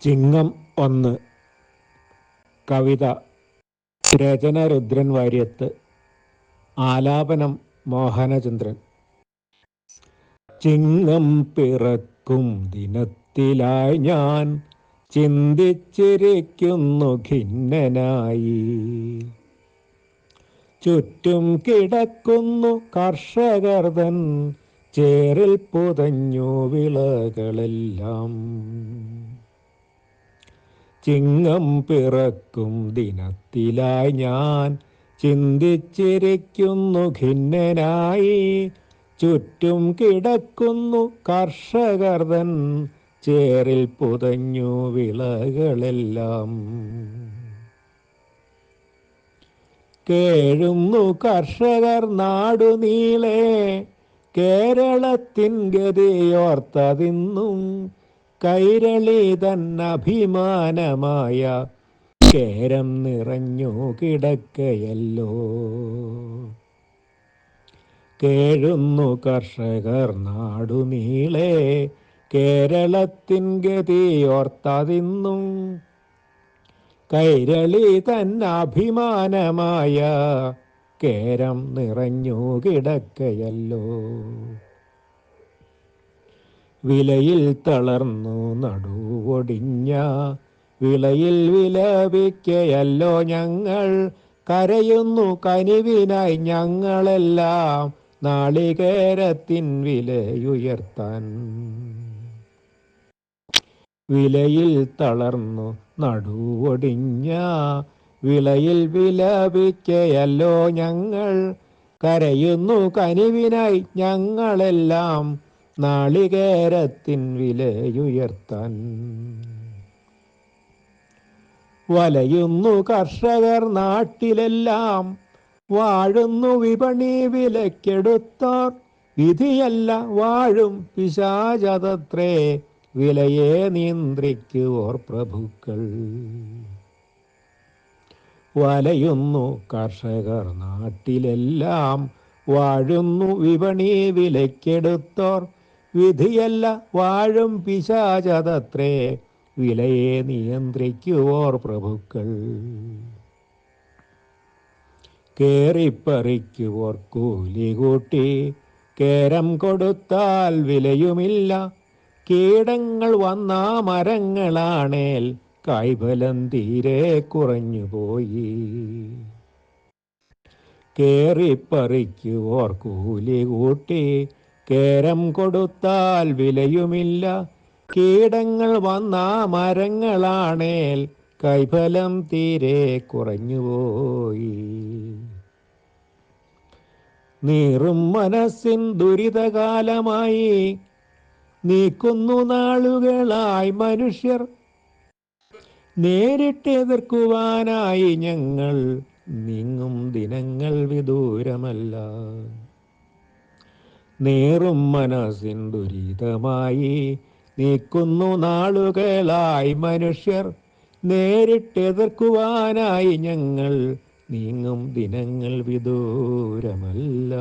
ചിങ്ങം ഒന്ന് കവിത രചന രുദ്രൻ വാര്യത്ത് ആലാപനം മോഹനചന്ദ്രൻ. ചിങ്ങം പിറക്കും ദിനത്തിലായി ഞാൻ ചിന്തിച്ചിരിക്കുന്നു ഖിന്നനായി. ചുറ്റും കിടക്കുന്നു കർഷകർതൻ ചേറിൽ പുതഞ്ഞു വിളകളെല്ലാം. ചിങ്ങം പിറക്കും ദിനത്തിലായി ഞാൻ ചിന്തിച്ചിരിക്കുന്നു ഖിന്നനായി. ചുറ്റും കിടക്കുന്നു കർഷകർതൻ ചേറിൽ പുതഞ്ഞു വിളകളെല്ലാം. കേഴുന്നു കർഷകർ നാടുനീളെ കേരളത്തിൻ ഗതിയോർത്തതിന്നും കൈരളി തന്നഭിമാനമായ കേരം നിറഞ്ഞു കിടക്കയല്ലോ. കേഴുന്നു കർഷകർ നാടുനീളെ കേരളത്തിൻ ഗതി ഗതിയോർത്തതിന്നും. കൈരളി തന്നഭിമാനമായ കേരം നിറഞ്ഞു കിടക്കയല്ലോ. വിലയിൽ തളർന്നു നടുവൊടിഞ്ഞ. വിളയിൽ വിലപിക്കയല്ലോ ഞങ്ങൾ. കരയുന്നു കനിവിനായി ഞങ്ങളെല്ലാം. നാളികേരത്തിൻ വിലയുയർത്താൻ. വിലയിൽ തളർന്നു നടുവൊടിഞ്ഞ. വിളയിൽ വിലപിക്കയല്ലോ ഞങ്ങൾ. കരയുന്നു കനിവിനായി ഞങ്ങളെല്ലാം. നാളികേരത്തിൻ വിലയുയർത്താൻ. വലയുന്നു കർഷകർ നാട്ടിലെല്ലാം വാഴുന്നു വിപണി വിലക്കെടുത്തോർ വിധിയല്ല വാഴും പിശാചതത്രേ വിലയെ നിയന്ത്രിക്കുവോർ പ്രഭുക്കൾ. വലയുന്നു കർഷകർ നാട്ടിലെല്ലാം വാഴുന്നു വിപണി വിലക്കെടുത്തോർ വിധിയല്ല വാഴും പിശാചതത്രേ വിലയെ നിയന്ത്രിക്കുവോർ പ്രഭുക്കൾ. കേറിപ്പറിക്കുവോർ കൂലി കൂട്ടി കേരം കൊടുത്താൽ വിലയുമില്ല. കീടങ്ങൾ വന്ന മരങ്ങളാണേൽ കൈബലം തീരെ കുറഞ്ഞുപോയി കേറിപ്പറിക്കുവോർ കൂലി കൂട്ടി കേരം കൊടുത്താൽ വിലയുമില്ല. കീടങ്ങൾ വന്ന മരങ്ങളാണേൽ കൈഫലം തീരെ കുറഞ്ഞുപോയി. നീറും മനസ്സിൻ ദുരിതകാലമായി നീക്കുന്നു നാളുകളായി മനുഷ്യർ. നേരിട്ടെതിർക്കുവാനായി ഞങ്ങൾ നീങ്ങും ദിനങ്ങൾ വിദൂരമല്ല. നേറും മനസ്സിൻ ദുരിതമായി നീക്കുന്നു നാളുകളായി മനുഷ്യർ. നേരിട്ടെതിർക്കുവാനായി ഞങ്ങൾ നീങ്ങും ദിനങ്ങൾ വിദൂരമല്ല.